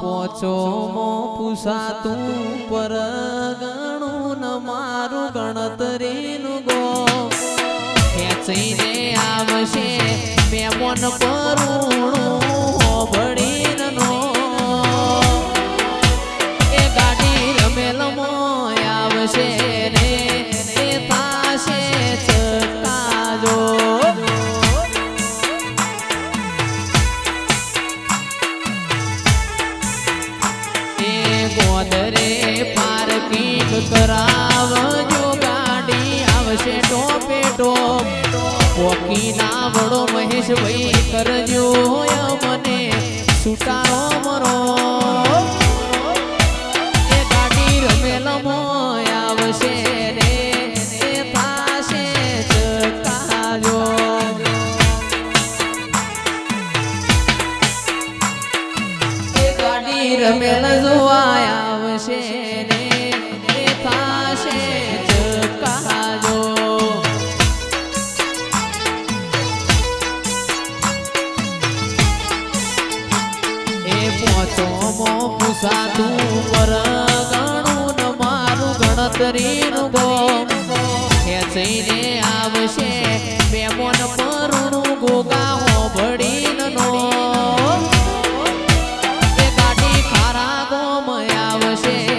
પોચો મો પૂસાતું પર ગણું ન મારું ગણતરીનું ગો. ખેંચીને આવશે મેમોન પરુણું હોભળીને નો. એ ગાડી રમેલમો આવશે ગોદરે પાર્કિંગ કરાવજો ગાડી આવશે ટોપે ટોપ. પોકી ના વડો મહેશભાઈ કરજો મને. સુટારો રમેલ જોવા આવશે એ થાશે ચકાજો. એ પોચો મો પૂસાતું પર ગણું ન મારું ગણતરીનું ગો ખેંચીને આવશે બે મોન Yeah.